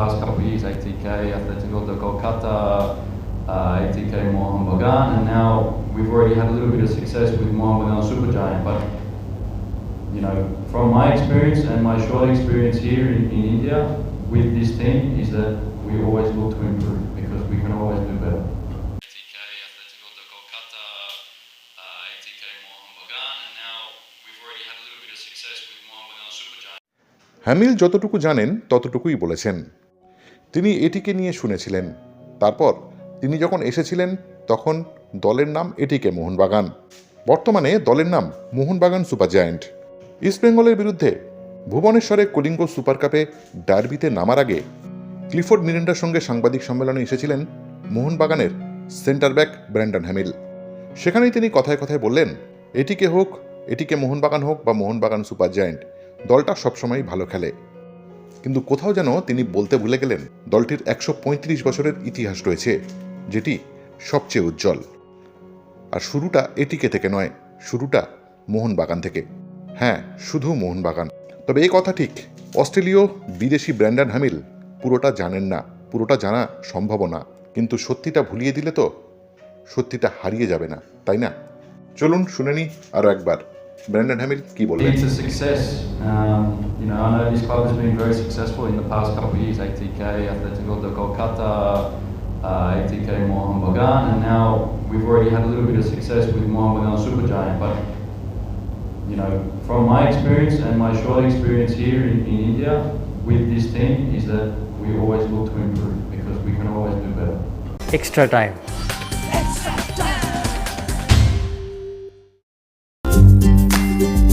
past couple of years, ATK, Atletico de Kolkata, uh, ATK Mohan Bagan, and now we've already had a little bit of success with Mohan Bagan Supergiant. But you know, from my experience and my short experience here in, in India with this team, is that we always look to improve because we can always do better. ATK, Atletico de Kolkata, uh, ATK Mohan Bagan, and now we've already had a little bit of success with Mohan Bagan Supergiant. Hamill যতটুকু জানেন ততটুকুই বলেছেন তিনি এটিকে নিয়ে শুনেছিলেন। তারপর তিনি যখন এসেছিলেন, তখন দলের নাম এটিকে মোহনবাগান। বর্তমানে দলের নাম মোহনবাগান সুপার জায়ান্ট। ইস্টবেঙ্গলের বিরুদ্ধে ভুবনেশ্বরে কলিঙ্গ সুপার কাপে ডার্বিতে নামার আগে ক্লিফোর্ড মিরেন্ডার সঙ্গে সাংবাদিক সম্মেলনে এসেছিলেন মোহনবাগানের সেন্টার ব্যাক ব্র্যান্ডন হ্যামিল। সেখানেই তিনি কথায় কথায় বললেন, এটিকে হোক, এটিকে মোহনবাগান হোক বা মোহনবাগান সুপার জায়ান্ট, দলটা সবসময় ভালো খেলে। কিন্তু কোথাও যেন তিনি বলতে ভুলে গেলেন, দলটির একশো পঁয়ত্রিশ বছরের ইতিহাস রয়েছে, যেটি সবচেয়ে উজ্জ্বল। আর শুরুটা এটিকে থেকে নয়, শুরুটা মোহনবাগান থেকে। হ্যাঁ শুধু মোহনবাগান। তবে এই কথা ঠিক, অস্ট্রেলীয় বিদেশি ব্র্যান্ডন হামিল পুরোটা জানেন না, পুরোটা জানা সম্ভব না। কিন্তু সত্যিটা ভুলিয়ে দিলে তো সত্যিটা হারিয়ে যাবে না, তাই না? চলুন শুনে নি আরও একবার। ব্র্যান্ডন হ্যামিল কি বললেন It's a success. Um, you know, I know this club has been very successful in the past couple of years. ATK, Atletico de Kolkata, uh, ATK Mohan Bagan, and now we've already had a little bit of success with Mohan Bagan Supergiant. But you know, from my experience and my short experience here in, in India with this team, is that we always look to improve because we can always do better. extra time.